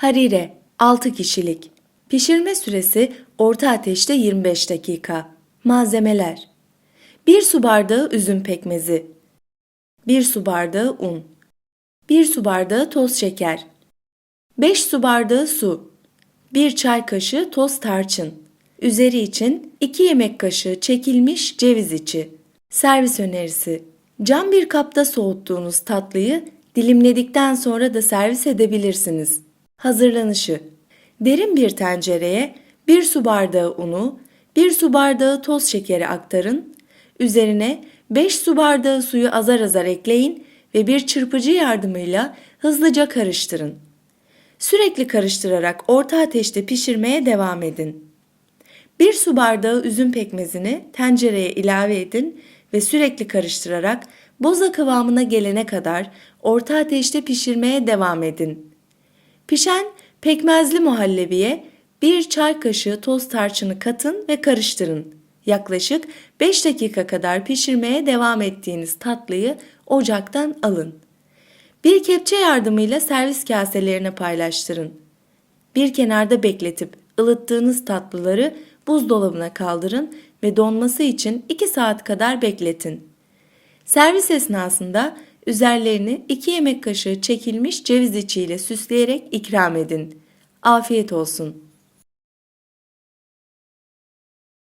Harire 6 kişilik. Pişirme süresi orta ateşte 25 dakika. Malzemeler 1 su bardağı üzüm pekmezi 1 su bardağı un 1 su bardağı toz şeker 5 su bardağı su 1 çay kaşığı toz tarçın Üzeri için 2 yemek kaşığı çekilmiş ceviz içi. Servis önerisi. Cam bir kapta soğuttuğunuz tatlıyı dilimledikten sonra da servis edebilirsiniz. Hazırlanışı. Derin bir tencereye 1 su bardağı unu, 1 su bardağı toz şekeri aktarın. Üzerine 5 su bardağı suyu azar azar ekleyin ve bir çırpıcı yardımıyla hızlıca karıştırın. Sürekli karıştırarak orta ateşte pişirmeye devam edin. 1 su bardağı üzüm pekmezini tencereye ilave edin ve sürekli karıştırarak boza kıvamına gelene kadar orta ateşte pişirmeye devam edin. Pişen pekmezli muhallebiye 1 çay kaşığı toz tarçını katın ve karıştırın. Yaklaşık 5 dakika kadar pişirmeye devam ettiğiniz tatlıyı ocaktan alın. Bir kepçe yardımıyla servis kaselerine paylaştırın. Bir kenarda bekletip ılıttığınız tatlıları buzdolabına kaldırın ve donması için 2 saat kadar bekletin. Servis esnasında üzerlerini 2 yemek kaşığı çekilmiş ceviz içiyle süsleyerek ikram edin. Afiyet olsun.